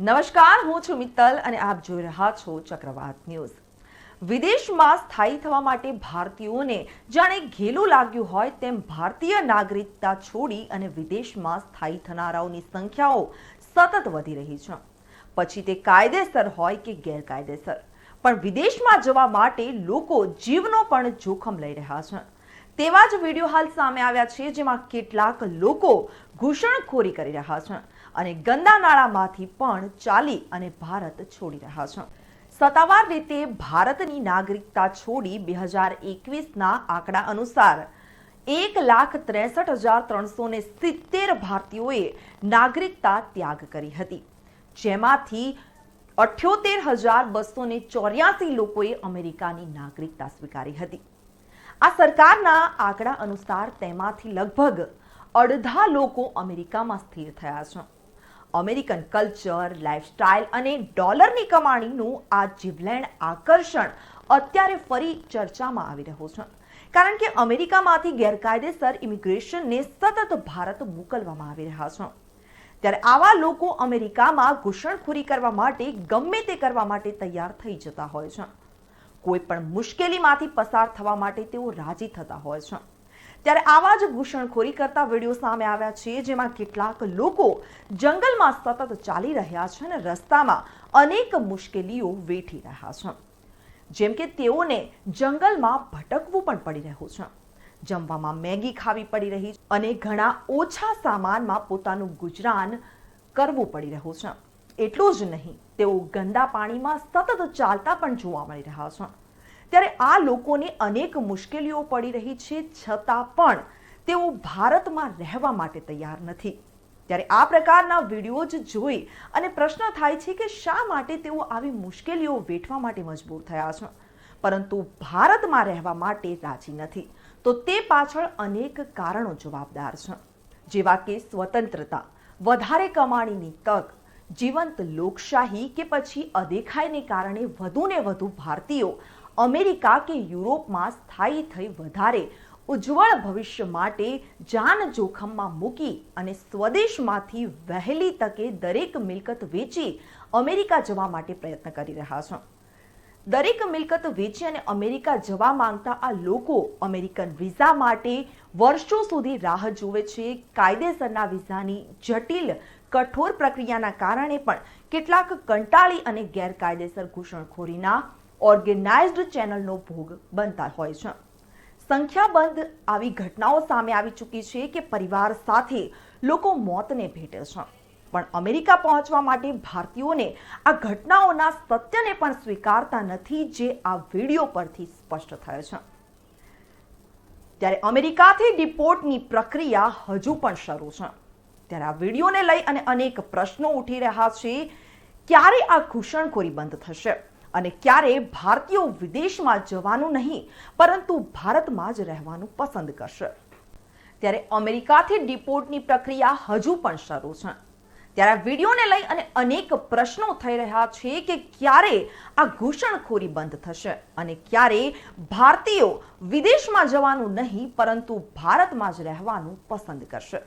નમસ્કાર, હું છું મિત્તલ અને આપ જોઈ રહ્યા છો ચક્રવાત ન્યૂઝ. વિદેશમાં સ્થાયી થવા માટે ભારતીયોને જાણે ઘેલું લાગ્યું હોય તેમ ભારતીય નાગરિકતા છોડી અને વિદેશમાં સ્થાયી થનારાઓની સંખ્યાઓ સતત વધી રહી છે. પછી તે કાયદેસર હોય કે ગેરકાયદેસર. પણ વિદેશમાં જવા માટે લોકો જીવનો પણ જોખમ લઈ રહ્યા છે. તેવા જ વીડિયો હાલ સામે આવ્યા છે જેમાં કેટલાક લોકો ઘૂસણખોરી કરી રહ્યા છે. અને ગંદા નાળામાંથી પણ ચાલી અને ભારત છોડી રહ્યા છે. સત્તાવાર રીતે ભારતની નાગરિકતા છોડી બે હજાર એકવીસના આંકડા અનુસાર એક લાખ ત્રેસઠ હજાર ત્રણસો ને સિત્તેર ભારતીયોએ નાગરિકતા ત્યાગ કરી હતી. જેમાંથી અઠ્યોતેર હજાર બસો ને ચોર્યાસી લોકોએ અમેરિકાની નાગરિકતા સ્વીકારી હતી. આ સરકારના આંકડા અનુસાર તેમાંથી લગભગ અડધા લોકો અમેરિકામાં સ્થિર થયા છે. અમેરિકન કલ્ચર લાઇફસ્ટાઇલ અને ડોલરની કમાણીનું આ જીવલેણ આકર્ષણ અત્યારે ફરી ચર્ચામાં આવી રહ્યું છે. કારણ કે અમેરિકામાંથી ગેરકાયદેસર ઇમિગ્રેશનને સતત ભારત મોકલવામાં આવી રહ્યા છે. ત્યારે આવા લોકો અમેરિકામાં ઘૂસણખોરી કરવા માટે, ગમે તે કરવા માટે તૈયાર થઈ જતા હોય છે. કોઈ પણ મુશ્કેલીમાંથી પસાર થવા માટે તેઓ રાજી થતા હોય છે. ત્યારે આવા જ ઘૂસણખોરી કરતા વીડિયો સામે આવ્યા છે, જેમાં કેટલાક લોકો જંગલમાં સતત ચાલી રહ્યા છે અને રસ્તામાં અનેક મુશ્કેલીઓ વેઠી રહ્યા છે. જેમ કે તેઓને જંગલમાં ભટકવું પણ પડી રહ્યું છે. જમવામાં મેગી ખાવી પડી રહી છે અને ઘણા ઓછા સામાનમાં પોતાનું ગુજરાન કરવું પડી રહ્યું છે. એટલું જ નહીં, તેઓ ગંદા પાણીમાં સતત ચાલતા પણ જોવા મળી રહ્યા છે. ત્યારે આ લોકોને અનેક મુશ્કેલીઓ પડી રહી છે, છતાં પણ તેઓ ભારતમાં રહેવા માટે તૈયાર નથી. ત્યારે આ પ્રકારના વીડિયો જ જોઈ અને પ્રશ્ન થાય છે કે શા માટે તેઓ આવી મુશ્કેલીઓ વેઠવા માટે મજબૂર થયા છે? પરંતુ ભારતમાં રહેવા માટે રાજી નથી. તો તે પાછળ અનેક કારણો જવાબદાર છે. જેવા કે સ્વતંત્રતા, વધારે કમાણીની તક, જીવંત લોકશાહી કે પછી અદેખાઈને કારણે વધુને વધુ ભારતીયો અમેરિકા કે યુરોપમાં સ્થાયી થઈ વધારે ઉજ્જવળ ભવિષ્ય માટે જાન જોખમમાં મૂકી અને સ્વદેશમાંથી વહેલી તકે દરેક મિલકત વેચી અમેરિકા જવા માટે પ્રયત્ન કરી રહ્યા છે. દરેક મિલકત વેચી અને અમેરિકા જવા માંગતા આ લોકો અમેરિકન વિઝા માટે વર્ષો સુધી રાહ જુએ છે. કાયદેસરના વિઝાની જટિલ, કઠોર પ્રક્રિયાના કારણે પણ કેટલાક કંટાળી અને ગેરકાયદેસર ઘૂસણખોરીના ઓર્ગેનાઇઝ્ડ ચેનલનો ભોગ બનતા હોય છે. સંખ્યાબંધ આવી ઘટનાઓ સામે આવી ચૂકી છે કે પરિવાર સાથે લોકો મોતને ભેટે છે. પણ અમેરિકા પહોંચવા માટે ભારતીયોને આ ઘટનાઓના સત્યને પણ સ્વીકારતા નથી જે આ વીડિયો પરથી સ્પષ્ટ થયો છે. ત્યારે અમેરિકાથી ડિપોર્ટની પ્રક્રિયા હજુ પણ શરૂ છે. ત્યારે આ વિડીયોને લઈ અને અનેક પ્રશ્નો ઉઠી રહ્યા છે. ક્યારે આ ઘૂસણખોરી બંધ થશે? અને ક્યારે ભારતીયો વિદેશમાં જવાનું નહીં, પરંતુ ભારતમાં જ રહેવાનું પસંદ કરશે. ત્યારે અમેરિકાથી ડિપોર્ટની પ્રક્રિયા હજુ પણ શરૂ છે. ત્યારે વિડીયોને લઈ અને અનેક પ્રશ્નો થઈ રહ્યા છે કે ક્યારે આ ઘૂસણખોરી બંધ થશે અને ક્યારે ભારતીયો વિદેશમાં જવાનું નહીં, પરંતુ ભારતમાં જ રહેવાનું પસંદ કરશે.